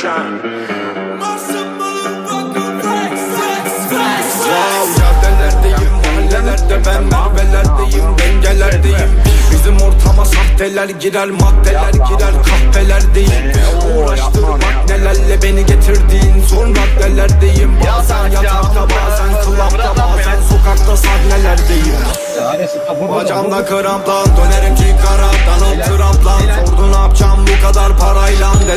Wow, caddelerdeyim, mahallelerde ben mervelerdeyim, dengelerdeyim. Bizim ortama sahteler girer, maddeler girer, kahvelerdeyim. Uğraştır bak nelerle beni getirdiğin son raddelerdeyim Bazen yatakta, bazen klapta, bazen sokakta sahnelerdeyim. Bacağımda kramplan Dönerim ki kara Donald Trump'lan Sordu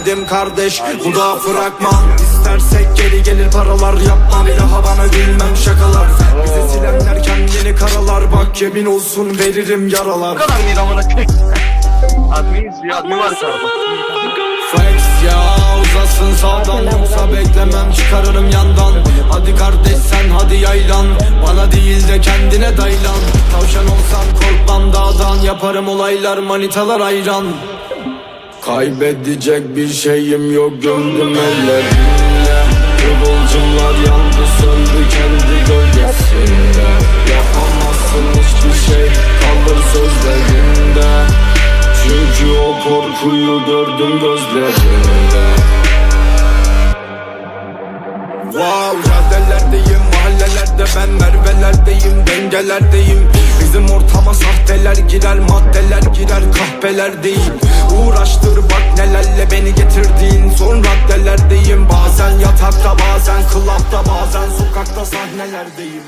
Dedim kardeş bu da fragman. İstersek geri gelir paralar Yapma bir daha bana gülmem şakalar. Bizi silenler kendini karalar Bak yemin olsun veririm yaralar. Kadar mıydı amına koyayım? Admin ya admin var. Flex ya uzasın sağdan Yoksa beklemem çıkarırım yandan. Hadi kardeş sen hadi yaylan Bana değil de kendine daylan. Tavşan olsam korkmam dağdan Yaparım olaylar manitalar ayran Kaybedecek bir şeyim yok gömdüm ellerimle. Kıvılcımlar yandı söndü kendi gölgesinde. Yapamazsın hiçbir şey kalır sözlerinde. Çünkü o korkuyu gördüm gözlerinde. Wow caddelerdeyim mahallelerde ben mervelerdeyim dengelerdeyim. Bizim ortama sahteler girer maddeler girer kahvelerdeyim Uğraştır bak nelerle beni getirdiğin son raddelerdeyim. Bazen yatakta bazen klapta bazen sokakta sahnelerdeyim